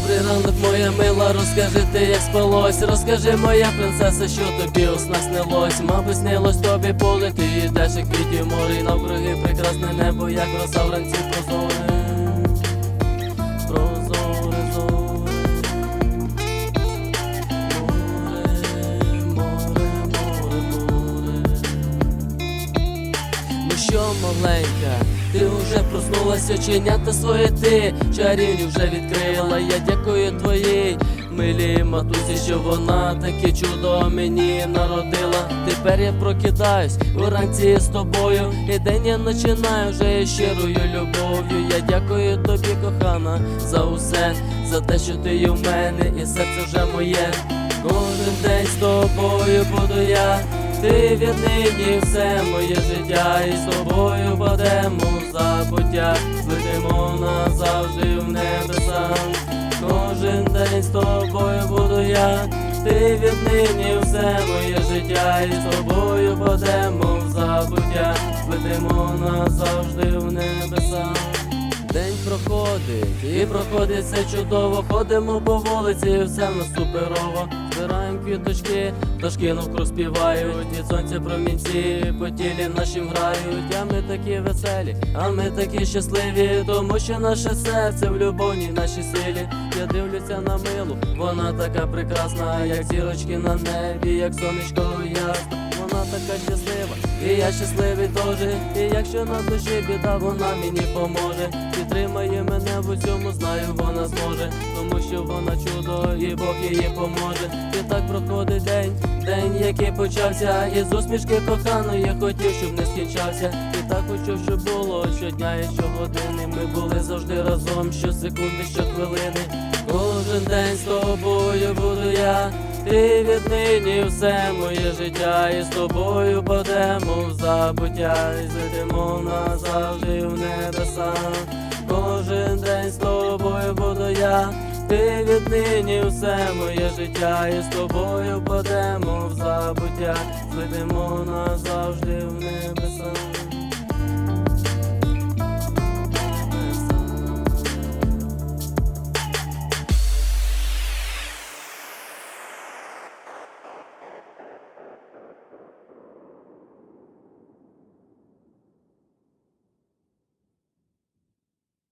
ранок, моя мила, розкажи ти, як спалось, розкажи, моя принцеса, що тобі у снах снилось. Мабуть, снилось тобі поле, ти йдеш, як квітів море, і навкруги прекрасне небо, як роса вранці прозоре. Прозоре, зоре. Море, море, море, море. Ну що, маленька, ти вже проснулася, оченята своє ти чарівні вже відкрила. Я дякую твоїй милій матусі, що вона таке чудо мені народила. Тепер я прокидаюсь уранці з тобою. І день я починаю вже щирою любов'ю. Я дякую тобі, кохана, за усе, за те, що ти в мене, і серце вже моє. Кожен день з тобою буду я. Ти віднині все моє життя, і з тобою падемо в забуття, летимо назавжди в небеса. Кожен день з тобою буду я, ти віднині все моє життя, і з тобою падемо в забуття, летимо назавжди в небеса. Проходить, і проходить все чудово. Ходимо по вулиці, все в нас суперово. Збираємо квіточки, пташки навкруг співають, від сонця промінці по тілі нашим грають. А ми такі веселі, а ми такі щасливі, тому що наше серце в любовній нашій силі. Я дивлюся на милу, вона така прекрасна, як зірочки на небі, як сонечко ясно. Вона така щаслива, і я щасливий теж. І якщо на душі біда, вона мені поможе. Підтримає мене в усьому, знаю, вона зможе, тому що вона чудо, і Бог її поможе. І так проходить день, день, який почався. Із усмішки коханої я хотів, щоб не скінчався. І так хочу, щоб було щодня і щогодини. Ми були завжди разом, щосекунди, щохвилини. Кожен день з тобою буду я. Ти віднині все моє життя, і з тобою падемо в забуття, і злетимо назавжди в небеса. Буду ти віднині все моє життя, і з тобою падемо в забуття, злетимо назавжди в небеса.